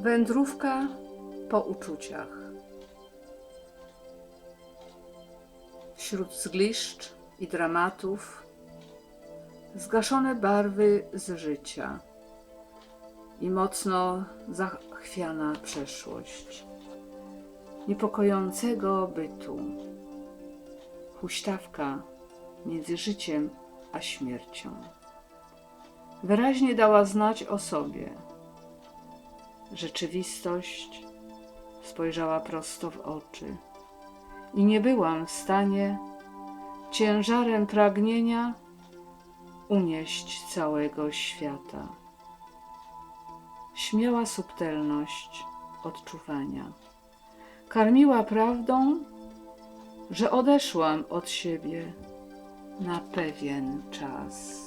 Wędrówka po uczuciach. Wśród zgliszcz i dramatów zgaszone barwy z życia i mocno zachwiana przeszłość niepokojącego bytu. Huśtawka między życiem a śmiercią. Wyraźnie dała znać o sobie. Rzeczywistość spojrzała prosto w oczy i nie byłam w stanie ciężarem pragnienia unieść całego świata. Śmiała subtelność odczuwania. Karmiła prawdą, że odeszłam od siebie na pewien czas.